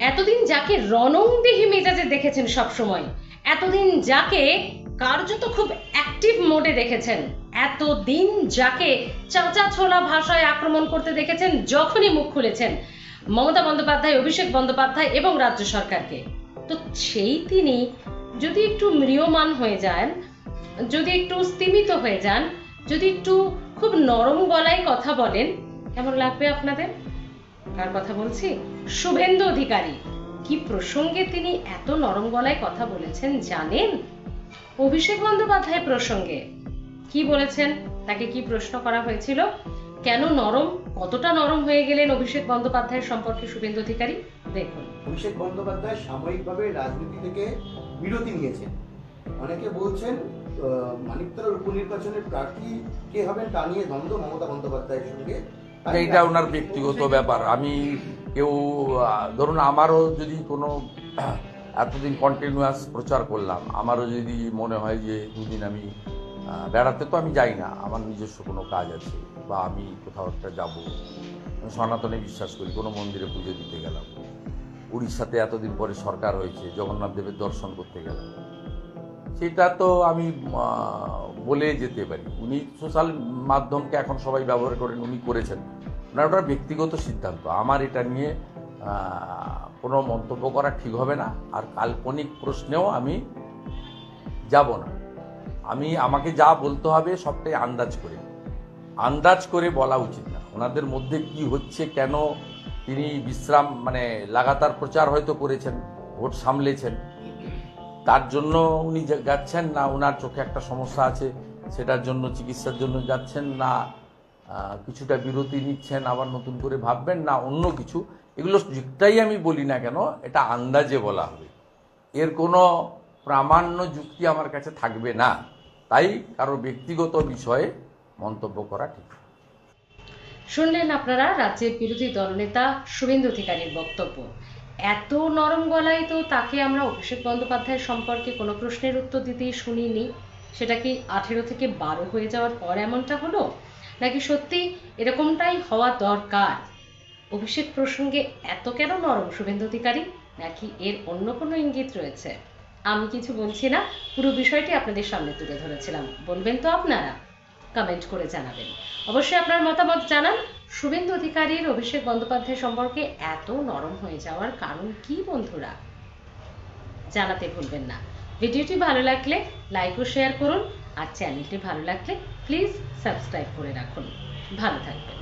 এতদিন যাকে রণংদেহী মেজাজে দেখেছেন সবসময়, এতদিন যাকে কার্যত খুব অ্যাক্টিভ মোডে দেখেছেন, এতদিন যাকে চাচা ছোলা ভাষায় আক্রমণ করতে দেখেছেন যখনই মুখ খুলেছেন, মমতা বন্দ্যোপাধ্যায়, অভিষেক বন্দ্যোপাধ্যায় এবং রাজ্য সরকারকে। তো সেই তিনি যদি একটু ম্রিয়মান হয়ে যান, যদি একটু স্তিমিত হয়ে যান, যদি একটু খুব নরম গলায় কথা বলেন, কেমন লাগবে আপনাদের? কার কথা বলছি? শুভেন্দু অধিকারী, কি প্রসঙ্গে তিনি এত নরম গলায় কথা বলেছেন জানেন? অভিষেক বন্দ্যোপাধ্যায় প্রসঙ্গে, কি বলেছেন? তাকে কি প্রশ্ন করা হয়েছিল? কেন নরম, কতটা নরম হয়ে গেলেন অভিষেক বন্দ্যোপাধ্যায়ের সম্পর্কে শুভেন্দু অধিকারী? দেখুন। অভিষেক বন্দ্যোপাধ্যায় সাময়িকভাবে রাজনীতি থেকে বিরতি নিয়েছেন। অনেকে বলছেন মানিকতলার উপনির্বাচনের প্রার্থী কে হবেন তা নিয়ে দ্বন্দ্ব মমতা বন্দ্যোপাধ্যায়ের সঙ্গে। তাই এটা ওনার ব্যক্তিগত ব্যাপার। আমি কেউ ধরুন আমারও যদি কোনো এতদিন কন্টিনিউয়াস প্রচার করলাম আমারও যদি মনে হয় যে দুদিন আমি বেড়াতে তো আমি যাই না আমার নিজস্ব কোনো কাজ আছে বা আমি কোথাও একটা যাব আমি সনাতনে বিশ্বাস করি কোনো মন্দিরে পুজো দিতে গেলাম। উড়িষ্যাতে এতদিন পরে সরকার হয়েছে জগন্নাথ দেবের দর্শন করতে গেলাম। সেটা তো আমি বলে যেতে পারি। উনি সোশ্যাল মাধ্যমকে এখন সবাই ব্যবহার করেন, উনি করেছেন। ওনার ওটা ব্যক্তিগত সিদ্ধান্ত। আমার এটা নিয়ে কোনো মন্তব্য করা ঠিক হবে না। আর কাল্পনিক প্রশ্নেও আমি যাব না। আমি, আমাকে যা বলতে হবে সবটাই আন্দাজ করে। আন্দাজ করে বলা উচিত না। ওনাদের মধ্যে কি হচ্ছে, কেন তিনি বিশ্রাম মানে লাগাতার প্রচার হয়তো করেছেন, ভোট সামলেছেন। তার জন্য উনি যাচ্ছেন না ওনার চোখে একটা সমস্যা আছে, সেটার জন্য, চিকিৎসার জন্য যাচ্ছেন না কিছুটা বিরতি নিচ্ছেন, আবার নতুন করে ভাববেন না, অন্য কিছু। এগুলো যেটাই আমি বলি না কেন, এটা আন্দাজে বলা হবে। এর কোনো প্রামাণ্য যুক্তি আমার কাছে থাকবে না। তাই কারও ব্যক্তিগত বিষয়ে মন্তব্য করা ঠিক শুনলেন আপনারা রাজ্যের বিরোধী দলনেতা শুভেন্দু অধিকারীর বক্তব্য। এত নরম গলায় তো তাকে আমরা অভিষেক বন্দ্যোপাধ্যায় সম্পর্কে কোনো প্রশ্নের উত্তর দিতেই শুনিনি। সেটা কি আঠেরো থেকে বারো হয়ে যাওয়ার পর এমনটা হলো? নাকি সত্যি এরকমটাই হওয়া দরকার? অভিষেক প্রসঙ্গে এত কেন নরম, শুভেন্দু অধিকারী? নাকি এর অন্য কোনো ইঙ্গিত রয়েছে? আমি কিছু বলছি না, পুরো বিষয়টি আপনাদের সামনে তুলে ধরেছিলাম। বলবেন তো আপনারা? কমেন্ট করে জানাবেন। অবশ্যই আপনার মতামত জানান। শুভেন্দু অধিকারীর অভিষেক বন্দ্যোপাধ্যায় সম্পর্কে এত নরম হয়ে যাওয়ার কারণ কি, বন্ধুরা? জানাতে ভুলবেন না। ভিডিওটি ভালো লাগলে লাইক ও শেয়ার করুন আর চ্যানেলটি ভালো লাগলে প্লিজ সাবস্ক্রাইব করে রাখুন। ভালো থাকবেন।